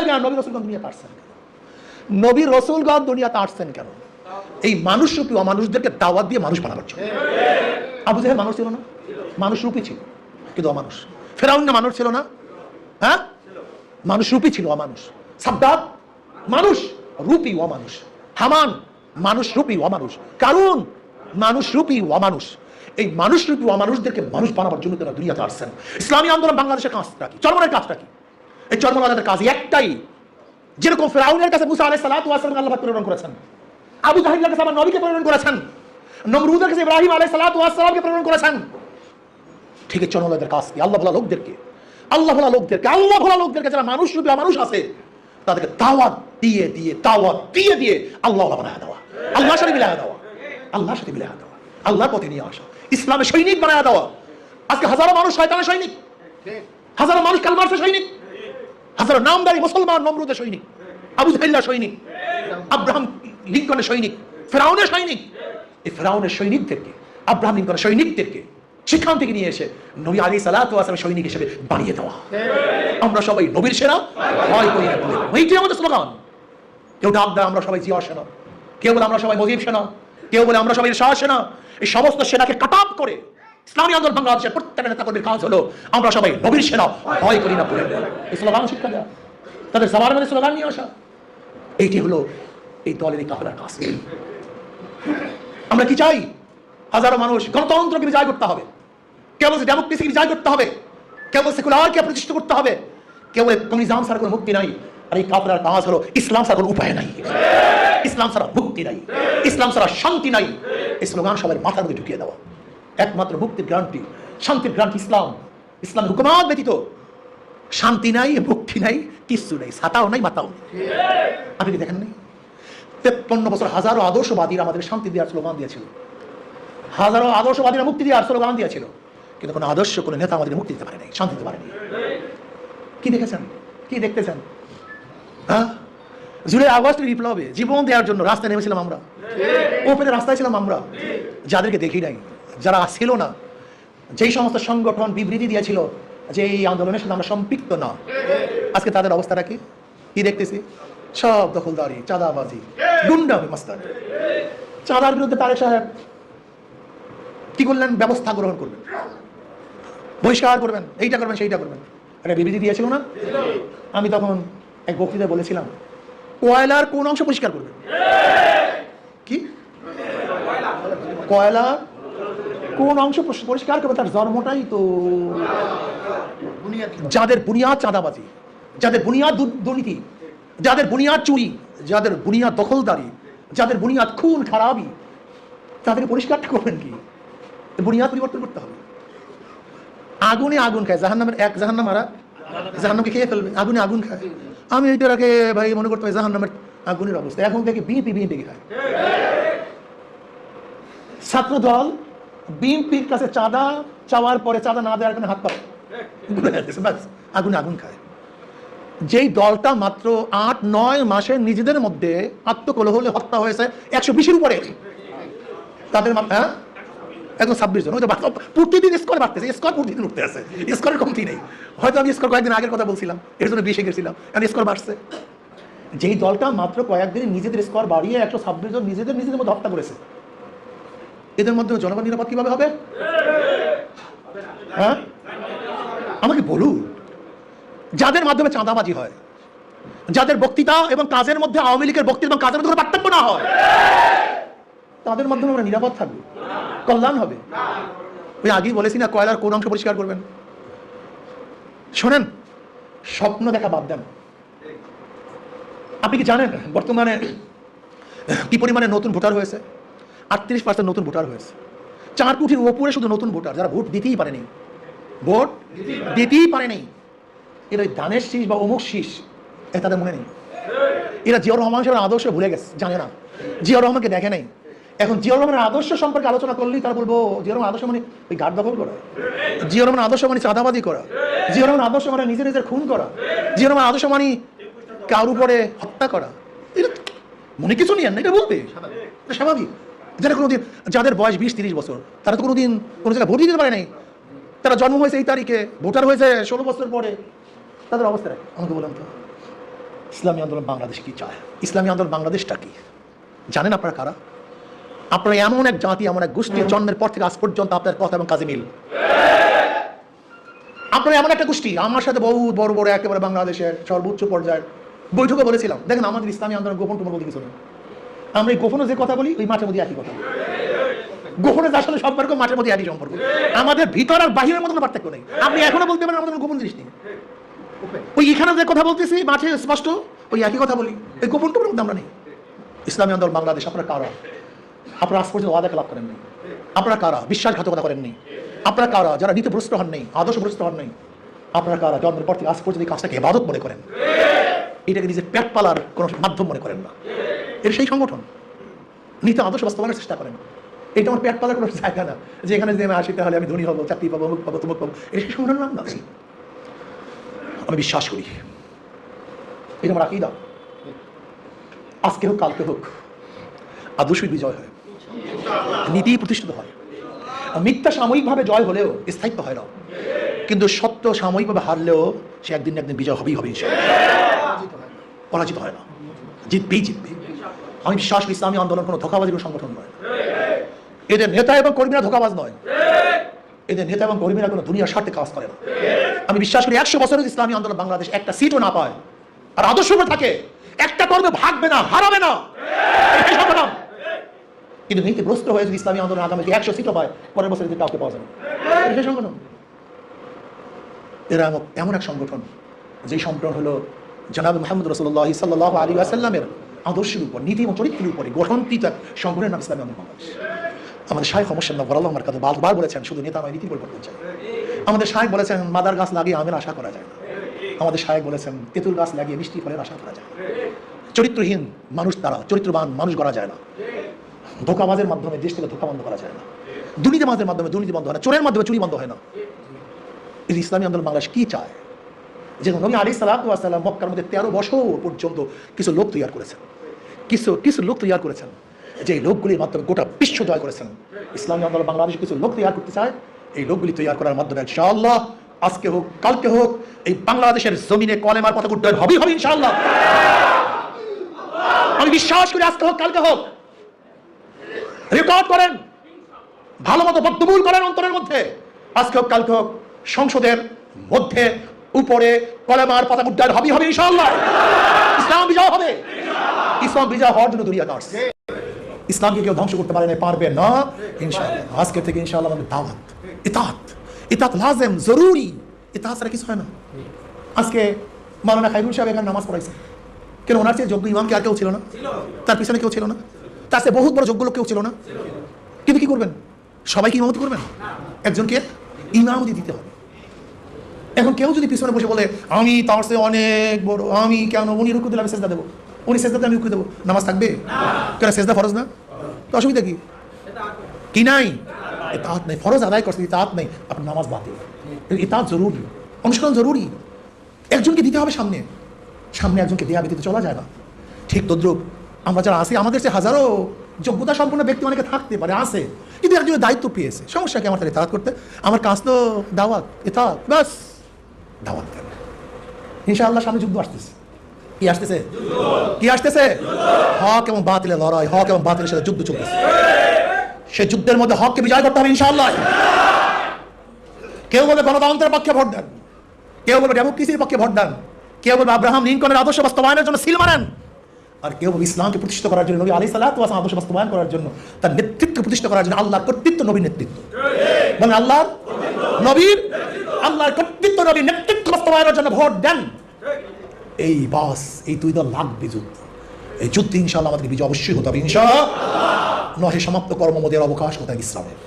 সাহেব কেন নবী রসুলগঞ্জ দুনিয়াতে আসছেন নবী রসুলগঞ্জ দুনিয়াতে আসছেন কেন? এই মানুষ রূপী অমানুষদেরকে দাওয়াত দিয়ে মানুষ বানাবার জন্য আবু জাহেল মানুষ ছিল না? মানুষ রূপী ছিল, কিন্তু অমানুষ। ফেরাউন না মানুষ ছিল না? হ্যাঁ? মানুষ রূপী ছিল অমানুষ। সাবদাত মানুষ, রূপী অমানুষ। হামান মানুষ রূপী অমানুষ। কারণ মানুষ রূপী অমানুষ। এই মানুষ রূপী অমানুষদেরকে মানুষ বানাবার জন্য তারা দুনিয়াতে আসছেন। ইসলামী আন্দোলন বাংলাদেশের কাজটা কি? চরমনের কাজটা কি? এই চরমনাদের কাজ একটাই। যেরকম ফেরাউনের কাছে মুসা আলাইহিস সালাতু ওয়াস সালাম আল্লাহ প্রেরণ করেছেন, আবু জাহিলের কাছে আমার নবীকে প্রেরণ করেছেন, নমরুদের কাছে ইব্রাহিম আলাইহিস সালাতু ওয়াস সালামকে প্রেরণ করেছেন। ঠিক আছে চরমনাদের কাজ কি? আল্লাহ ভোলা লোকদেরকে, আল্লাহ ভোলা লোকদেরকে, আল্লাহ ভোলা লোকদেরকে যারা মানুষ রূপী মানুষ আছে, তাদেরকে দাওয়াত দিয়ে দিয়ে, দাওয়াত দিয়ে দিয়ে আল্লাহ বানায় দেওয়া। আল্লাহর সাথে মিলায় দেওয়া। আল্লাহর সাথে মিলায় দেওয়া। আল্লাহর পথে নিয়ে আসা। ইসলামের সৈনিক বানায় দেওয়া। আজকে হাজারো মানুষ শয়তানের সৈনিক। হাজারো মানুষ কালমার্সের সৈনিক। হাজারো নামদারি মুসলমান নমরুদের সৈনিক, আবু জাহিল্লা সৈনিক, আব্রাহাম লিঙ্কনের সৈনিক, ফেরাউনের সৈনিক। এই ফেরাউনের সৈনিকদেরকে, আব্রাহাম লিঙ্কনের সৈনিকদেরকে সেখান থেকে নিয়ে এসে নবী আলী সালাত সৈনিক হিসেবে বানিয়ে দেওয়া। আমরা সবাই নবীর সেনা, ভয় করি এইটাই আমাদের স্লোগান? কেউ ডাক দেয়, আমরা সবাই জিয়া সেনা। কেউ বলে, আমরা সবাই মজিব সেনা। কেউ বলে, আমরা সবাই শাহ সেনা। এই সমস্ত সেনাকে কাট করে ইসলামী আন্দোলন বাংলাদেশের প্রত্যেক নেতা কর্মীর কাজ হলো, আমরা সবাই নবীর সেনা, ভয় করি না বলে এই স্লোগান শিক্ষা দেওয়া তাদের সবার মধ্যে স্লোগান নিয়ে আসা। এইটি হলো এই দলের এই কাফেলার কাজ। আমরা কি চাই? হাজারো মানুষ গণতন্ত্রকে বিজয় করতে হবে। কেবল ডেমোক্রেসিকে বিজয় করতে হবে। কেবল সেকুলারকে প্রতিষ্ঠিত করতে হবে। কেবল কমিউনিজম ছাড়া কোনো মুক্তি নাই। আর এই কাপড়ার কাজ হলো ইসলাম ছাড়া কোনো উপায় নাই। ইসলাম ছাড়া মুক্তি নাই। ইসলাম ছাড়া শান্তি নাই। এই স্লোগান সবার মাথার মধ্যে ঢুকিয়ে দেওয়া। একমাত্র মুক্তির গ্রান্টি শান্তির গ্রান্টি ইসলাম। ইসলাম হুকুমাত ব্যতীত শান্তি নাই মুক্তি নাই কিচ্ছু নাই ছাতাও নাই মাতাও নেই। আপনি কি দেখেন নাই তেপ্পন্ন বছর হাজারো আদর্শবাদীরা আমাদের শান্তি দেওয়ার স্লোগান দিয়েছিল। হাজারো আদর্শবাদীরা মুক্তি দেওয়ার স্লোগান দিয়েছিল। কিন্তু কোনো আদর্শ কোনো নেতা আমাদের মুক্তি দিতে পারে নাই শান্তি দিতে পারেনি। কি দেখেছেন? কি দেখতেছেন? হ্যাঁ? জুলাই আগস্টের বিপ্লবে জীবন দেওয়ার জন্য রাস্তায় নেমেছিলাম আমরা। ওপেনে রাস্তায় ছিলাম আমরা। যাদেরকে দেখি নাই। যারা ছিল না, যেই সমস্ত সংগঠন বিবৃতি দিয়েছিল যে এই আন্দোলনের সাথে আমরা সম্পৃক্ত না, আজকে তাদের অবস্থাটা কি? কি দেখতেছি? সব দখলদারি, চাঁদাবাজি, গুন্ডামি, মাস্তান। চাঁদার বিরুদ্ধে তারেক সাহেব কি করলেন? ব্যবস্থা গ্রহণ করবেন। বহিষ্কার করবেন, এইটা করবেন, সেইটা করবেন। একটা বিবৃতি দিয়েছিল না? আমি তখন এক বক্তৃতায় বলেছিলাম, কয়লার কোন অংশ পরিষ্কার করবেন? কি? কয়লার কোন অংশ পরিষ্কার করবে তার জন্মটাই তো যাদের বুনিয়াদ চাঁদাবাজি যাদের বুনিয়াদ দুর্নীতি যাদের বুনিয়াদ চুরি যাদের বুনিয়াদ দখলদারি যাদের বুনিয়াদ খুন খারাপি তাদের পরিষ্কারটা করবেন কি? বুনিয়াদ পরিবর্তন করতে হবে। আগুনে আগুন খায় জাহান্নামের এক জাহান্নাম আরা জাহান্নামকে খেয়ে ফেলবে আগুনে আগুন খায়। আমি এইটার আগে ভাই মনে করতে হয় জাহান্নামের আগুনের অবস্থা। এখন থেকে বিএনপি বিএনপি খায়। ছাত্র দল বিএনপির কাছে চাঁদা চাওয়ার পরে চাঁদা না দেওয়ার কারণে হাত পা আগুনে আগুন খায়। যেই দলটা মাত্র আট নয় মাসে নিজেদের মধ্যে আত্মকলহলে হত্যা হয়েছে একশো বিশের উপরে। তাদের হ্যাঁ? একদম ছাব্বিশ জন ওই তো প্রতিদিন স্কোর বাড়তেছে স্কোর প্রতিদিন উঠতে আছে স্কোরের কমতি নেই। হয়তো আমি স্কোর কয়েকদিন আগের কথা বলছিলাম এর জন্য বেশি গেছিলাম এখন স্কোর বাড়ছে। যেই দলটা মাত্র কয়েকদিন নিজেদের স্কোর বাড়িয়ে একশো ছাব্বিশ জন নিজেদের নিজেদের মধ্যে হত্যা করেছে এদের মধ্যে জনগণ নিরাপদ কীভাবে হবে? হ্যাঁ? আমাকে বলুন, যাদের মাধ্যমে চাঁদাবাজি হয়, যাদের বক্তৃতা এবং কাজের মধ্যে আওয়ামী লীগের বক্তৃতা এবং কাজের মধ্যে পার্থক্য না হয়, তাদের মাধ্যমে আমরা নিরাপদ থাকব, কল্যাণ হবে। ওই আগেই বলেছি না, কয়লার কোন অংশ পরিষ্কার করবেন? শোনেন, স্বপ্ন দেখা বাদ দেন। আপনি কি জানেন, বর্তমানে কি পরিমাণে নতুন ভোটার হয়েছে? আটত্রিশ পার্সেন্ট নতুন ভোটার হয়েছে। চার কোটির ওপরে শুধু নতুন ভোটার, যারা ভোট দিতেই পারেনি। ভোট দিতেই পারেনি। এরা ওই দানের শীষ বা অমুক শীষ, এ তাদের মনে নেই। এরা জিয়াউর রহমান সাহেবের আদর্শ ভুলে গেছে, জানে না। জিয়াউর রহমানকে দেখে নাই। এখন জিয়াউর রহমানের আদর্শ সম্পর্কে আলোচনা করলেই তারা বলব, জিয়াউর রহমান আদর্শ মানে ওই গাঢ় দখল করা। জিয়াউর রহমান আদর্শ মানে চাঁদাবাদি করা। জিয়াউর রহমান আদর্শ মানে নিজের নিজের খুন করা। জিয়াউর রহমান আদর্শ মানে কার উপরে হত্যা করা। এটা মনে কিছু নিয়ে না, এটা বলবে স্বাভাবিক। যারা কোনোদিন যাদের বয়স বিশ, তিরিশ বছর, তারা তো কোনোদিন কোনো জায়গায় ভোট দিতে পারে নাই। তারা জন্ম হয়েছে এই তারিখে, ভোটার হয়েছে ষোলো বছর পরে। তাদের অবস্থা আমাকে বললাম তো, ইসলামী আন্দোলন বাংলাদেশ কি চায়? ইসলামী আন্দোলন বাংলাদেশটা কি? জানেন আপনারা কারা? আপনারা এমন এক জাতি, এমন এক গোষ্ঠীর জন্মের পর থেকে আজ পর্যন্ত আপনার কথা এবং কাজে মিল। আপনারা এমন একটা গোষ্ঠী, আমার সাথে বহু বড় বড়, একেবারে বাংলাদেশের সর্বোচ্চ পর্যায়ের বৈঠকে বলেছিলাম। দেখেন আমাদের ইসলামী আন্দোলন গোপন টোপন বলতে কিছু নেই আমরা এই গোপনে যে কথা বলি, ওই মাঠের মধ্যে একই কথা। গোপনে যার সাথে সম্পর্ক মাঠের মধ্যে একই সম্পর্ক। আমাদের ভিতর আর বাহিরের মতো পার্থক্য নেই। আপনি এখনও বলতে পারেন আমাদের গোপন জিনিস নেই। ওই এখানে যে কথা বলতেছি, মাঠে স্পষ্ট, ওই একই কথা বলি। ওই গোপন টোপন মধ্যে আমরা নেই। ইসলামী আন্দোলন, বাংলাদেশ, আপনারা কারা? আপনারা আজ পর্যন্ত ওয়াদা লাভ করেননি। আপনারা কারা? বিশ্বাসঘাতকতা করেননি। আপনারা কারা? যারা নীতিভ্রষ্ট হন নেই আদর্শ আদর্শভ্রষ্ট হন নেই, আপনারা কারা? জন্মের পর থেকে আজ পর্যন্ত এই কাজটাকে এবাদত মনে করেন? এটাকে নিজের পেট পালার কোনো মাধ্যম মনে করেন না। এর সেই সংগঠন। নীতি আদর্শ বাস্তবায়নের চেষ্টা করেন। এটা আমার পেট পালার কোনো জায়গা না। যে এখানে যদি আমি আসি, তাহলে আমি ধনী হব, চাকরি পাবো অমুক পাবো তমুক পাবো। এটা সেই সংগঠনের নাম না। আমি বিশ্বাস করি। এটা আমার আকিদা। আজকে হোক, কালকে হোক, আদর্শই বিজয় হয়। নীতি প্রতিষ্ঠিত হয়। মিথ্যা সাময়িকভাবে জয় হলেও স্থায়িত্ব হয় না। কিন্তু সত্য সাময়িকভাবে হারলেও সে একদিন একদিন বিজয় হবেই হবে পরাজিত হয় না। জিতবেই জিতবে। আমি বিশ্বাস করি ইসলামী আন্দোলন কোনো ধোকাবাজির কোনো সংগঠন নয়। এদের নেতা এবং কর্মীরা ধোকাবাজ নয়। এদের নেতা এবং কর্মীরা কোনো দুনিয়ার স্বার্থে কাজ করে না। আমি বিশ্বাস করি একশো বছরের ইসলামী আন্দোলন বাংলাদেশ একটা সিটও না পায় আর আদর্শ থাকে। একটা কর্মে ভাগবে না, হারাবে না। কিন্তু নীতিগ্রস্ত হয়ে যদি ইসলামী আন্দোলন আগামীতে একশো সিটও পায়, পরের বছর যদি কাউকে পাওয়া যাবে সেই সংগঠন। এরা এমন- এমন এক সংগঠন যে সংগঠন হলো জনাব মোহাম্মদ রসুল্লাহ সাল্লাহ আলী আসাল্লামের আদর্শের উপর, নীতি এবং চরিত্রের উপরে গঠনকৃত এক নাম ইসলামী বাংলাদেশ। আমাদের সমস্যার নাম বরাল আমার কাছে বারবার বলেছেন, শুধু নেতা নয়, নীতি পরিবর্তন চাই। আমাদের শাহেক বলেছেন, মাদার গাছ লাগিয়ে আমের আশা করা যায় না। আমাদের শাহেক বলেছেন, তেঁতুল গাছ লাগিয়ে মিষ্টি ফলের আশা করা যায়। চরিত্রহীন মানুষ তারা চরিত্রবান মানুষ গড়া যায় না। ধোকাবাজের মাধ্যমে দেশ থেকে ধোকা বন্ধ করা যায় না। দুর্নীতিবাজের মাধ্যমে দুর্নীতি বন্ধ হয় না, চোরের মাধ্যমে চুরি বন্ধ হয় না। ইসলামী আন্দোলন বাংলাদেশ কি চায়? যে নবী আলী সালাম মক্কার মধ্যে তেরো বছর পর্যন্ত কিছু লোক তৈরি করেছেন। কিছু কিছু লোক তৈরি করেছেন। যে লোকগুলির মাধ্যমে গোটা বিশ্ব জয় করেছেন। ইসলামী আন্দোলন বাংলাদেশ কিছু লোক তৈরি করতে চায়, এই লোকগুলি তৈরি করার মাধ্যমে ইনশাআল্লাহ আজকে হোক, কালকে হোক, এই বাংলাদেশের জমিনে কলেমার পতাকা উড্ডয়ন হবেই হবে ইনশাআল্লাহ। আমি বিশ্বাস করি আজকে হোক, কালকে হোক। রেকর্ড করেন ভালো মতো বদ্ধমূল করেন অন্তরের মধ্যে। আজকে হোক, কালকে হোক, সংসদের মধ্যে উপরে কলেমার পতাকা উড্ডয়ন হবেই হবে ইনশাআল্লাহ। ইসলাম বিজয় হবে। ইসলাম বিজয় হওয়ার জন্য দুনিয়া আসছে ইসলামকে কেউ ধ্বংস করতে পারে না পারবে না। ইনশাআল্লাহ। আজকে থেকে ইনশাআল্লাহ আমাদের দাওয়াত। ইতাত। ইতাত লাজেম, জরুরি। ইতাত ছাড়া কিছু হয় না। আজকে মাওলানা খাইরুল সাহেব এখানে নামাজ পড়াইছে। কেন ওনার চেয়ে যোগ্য ইমাম কি আর কেউ ছিল না? তার পিছনে কেউ ছিল না? তার চেয়ে বহুত বড় যোগ্য লোক কেউ ছিল না? কিন্তু কি করবেন? সবাইকে ইমামতি করবেন? একজনকে ইমামতি দিতে হবে। এখন কেউ যদি পিছনে বসে বলে, আমি তার চেয়ে অনেক বড়, আমি কেন? উনি রুকু দিলে আমি সেজদা দেবো। উনি সেজদা দিলে আমি রুকু দেবো। নামাজ থাকবে? কেন সেজদা ফরজ না? তো অসুবিধা কি? কি নাই? ইতাত নাই। ফরজ আদায় করছে ইতাত নাই। আপনার নামাজ বাতিল। ইতাত জরুরি। অনুসরণ জরুরি। একজনকে দিতে হবে সামনে। সামনে একজনকে দেয়া ব্যতীত চলা যায় না। ঠিক তদ্রুপ। আমরা যারা আছি, আমাদের সে হাজারো যোগ্যতা সম্পন্ন ব্যক্তি অনেকে থাকতে পারে, আছে। কিন্তু একজনের দায়িত্ব পেয়েছে। সমস্যা কি? আমার তাহলে ইতাহাত করতে। আমার কাজ তো দাওয়াত ইতাহাত ব্যাস। দাওয়াত দেন। ইনশাআল্লাহ সামনে যুদ্ধ আসতেছে। কি আসতেছে? কি আসতেছে? হক এবং বাতিলের লড়াই, হক এবং বাতিলের সাথে যুদ্ধ চলতেছে। সে যুদ্ধের মধ্যে হককে বিজয় করতে হবে ইনশাআল্লাহ। কেউ বলে গণতন্ত্রের পক্ষে ভোট দেন। কেউ বলবে ডেমোক্রেসির পক্ষে ভোট দেন। কেউ বলবে আব্রাহাম লিঙ্কনের আদর্শ বাস্তবায়নের জন্য সিল মারেন। আর কেউ বলবে ইসলামকে প্রতিষ্ঠিত করার জন্য, নবী আলী সালাত আদর্শ বাস্তবায়ন করার জন্য, তার নেতৃত্ব প্রতিষ্ঠা করার জন্য আল্লাহর কর্তৃত্ব নবীর নেতৃত্ব। মানে আল্লাহর নবীর, আল্লাহর কর্তৃত্ব নবীর নেতৃত্ব। বাস্তবায়নের জন্য ভোট দেন। এই বাস এই দুই দল লাগবে যুদ্ধ। এই যুদ্ধ ইনশাল্লাহ আমাদের বিজয় অবশ্যই হতে হবে। ইনশাল্লাহ নহে সমাপ্ত কর্মমদের অবকাশ কোথায়? ইসলামের।